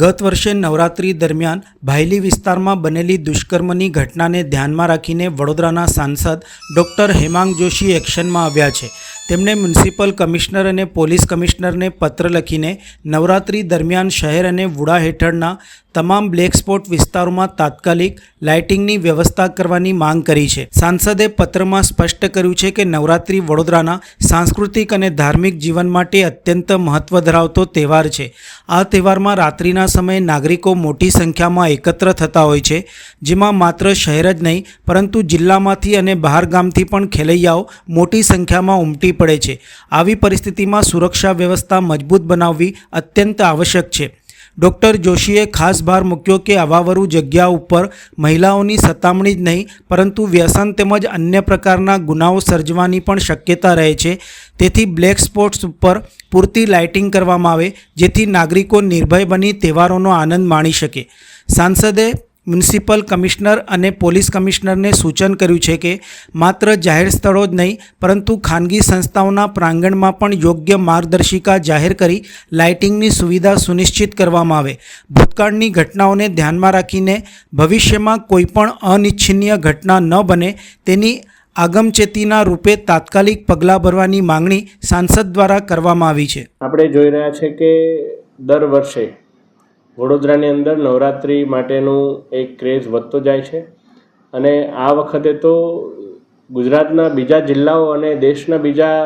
ગત વર્ષે નવરાત્રી દરમિયાન ભાયલી વિસ્તારમાં બનેલી દુષ્કર્મની ઘટનાને ધ્યાનમાં રાખીને વડોદરાના સાંસદ ડૉક્ટર હેમાંગ જોશી એક્શનમાં આવ્યા છે. તેમણે મ્યુનિસિપલ કમિશનર અને પોલીસ કમિશનરને પત્ર લખીને નવરાત્રી દરમિયાન શહેર અને વુડા હેઠળના તમામ બ્લેક સ્પોટ વિસ્તારોમાં તાત્કાલિક લાઇટિંગની વ્યવસ્થા કરવાની માંગ કરી છે. સાંસદે પત્રમાં સ્પષ્ટ કર્યું છે કે નવરાત્રિ વડોદરાના સાંસ્કૃતિક અને ધાર્મિક જીવન માટે અત્યંત મહત્વ ધરાવતો તહેવાર છે. આ તહેવારમાં રાત્રિના સમયે નાગરિકો મોટી સંખ્યામાં એકત્ર થતા હોય છે, જેમાં માત્ર શહેર જ નહીં, પરંતુ જિલ્લામાંથી અને બહાર ગામથી પણ ખેલૈયાઓ મોટી સંખ્યામાં ઉમટી પડે છે. આવી પરિસ્થિતિમાં સુરક્ષા વ્યવસ્થા મજબૂત બનાવવી અત્યંત આવશ્યક છે. ડૉક્ટર જોશીએ ખાસ ભાર મૂક્યો કે અવાવરું જગ્યા ઉપર મહિલાઓની સતામણી જ નહીં, પરંતુ વ્યસન તેમજ અન્ય પ્રકારના ગુનાઓ સર્જવાની પણ શક્યતા રહે છે. તેથી બ્લેક સ્પોટ્સ ઉપર પૂરતી લાઇટિંગ કરવામાં આવે, જેથી નાગરિકો નિર્ભય બની તહેવારોનો આનંદ માણી શકે. સાંસદે મ્યુનિસિપલ કમિશનર અને પોલીસ કમિશનરને સૂચન કર્યું છે કે માત્ર જાહેર સ્થળો જ નહીં, પરંતુ ખાનગી સંસ્થાઓના પ્રાંગણમાં પણ યોગ્ય માર્ગદર્શિકા જાહેર કરી લાઇટિંગની સુવિધા સુનિશ્ચિત કરવામાં આવે. ભૂતકાળની ઘટનાઓને ધ્યાનમાં રાખીને ભવિષ્યમાં કોઈપણ અનિચ્છનીય ઘટના ન બને તેની આગમચેતીના રૂપે તાત્કાલિક પગલાં ભરવાની માંગણી સાંસદ દ્વારા કરવામાં આવી છે. આપણે જોઈ રહ્યા છે કે દર વર્ષે વડોદરાની અંદર નવરાત્રિ માટેનું એક ક્રેઝ વધતો જાય છે. અને આ વખતે તો ગુજરાતના બીજા જિલ્લાઓ અને દેશના બીજા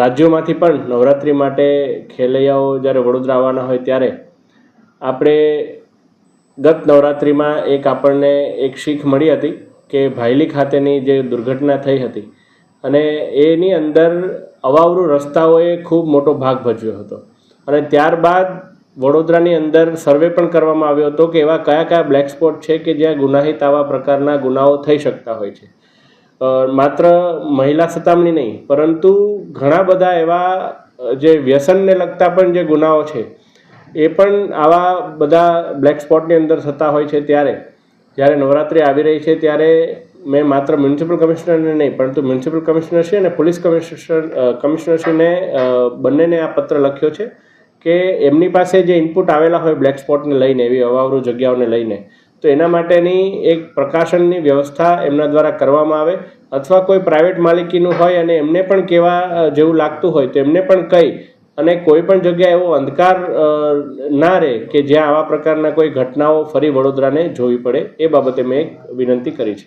રાજ્યોમાંથી પણ નવરાત્રિ માટે ખેલૈયાઓ જ્યારે વડોદરા આવવાના હોય ત્યારે આપણે ગત નવરાત્રિમાં એક આપણને એક શીખ મળી હતી કે ભાયલી ખાતેની જે દુર્ઘટના થઈ હતી. અને એની અંદર અવાવરું રસ્તાઓએ ખૂબ મોટો ભાગ ભજવ્યો હતો. અને ત્યારબાદ વડોદરાની અંદર સર્વે પણ કરવામાં આવ્યો હતો કે એવા કયા કયા બ્લેક સ્પોટ છે કે જ્યાં ગુનાહિત આવા પ્રકારના ગુનાઓ થઈ શકતા હોય છે. માત્ર મહિલા સતામણી નહીં, પરંતુ ઘણા બધા એવા જે વ્યસનને લગતા પણ જે ગુનાઓ છે, એ પણ આવા બધા બ્લેક સ્પોટની અંદર થતા હોય છે ત્યારે. જ્યારે નવરાત્રિ આવી રહી છે ત્યારે મેં માત્ર મ્યુનિસિપલ કમિશનરને નહીં, પરંતુ મ્યુનિસિપલ કમિશનરશ્રી અને પોલીસ કમિશનર કમિશનરશ્રીને બંનેને આ પત્ર લખ્યો છે. કે એમની પાસે જે ઇનપુટ આવેલા હોય બ્લેક સ્પોટને લઈને, એવી અવાવરૂ જગ્યાઓને લઈને, તો એના માટેની એક પ્રકાશનની વ્યવસ્થા એમના દ્વારા કરવામાં આવે અથવા કોઈ પ્રાઇવેટ માલિકીનું હોય અને એમને પણ કેવા જેવું લાગતું હોય તો એમને પણ કહી અને કોઈ પણ જગ્યાએ એવો અંધકાર ના રહે કે જ્યાં આવા પ્રકારના કોઈ ઘટનાઓ ફરી વડોદરાને જોવી પડે, એ બાબતે મેં એક વિનંતી કરી છે.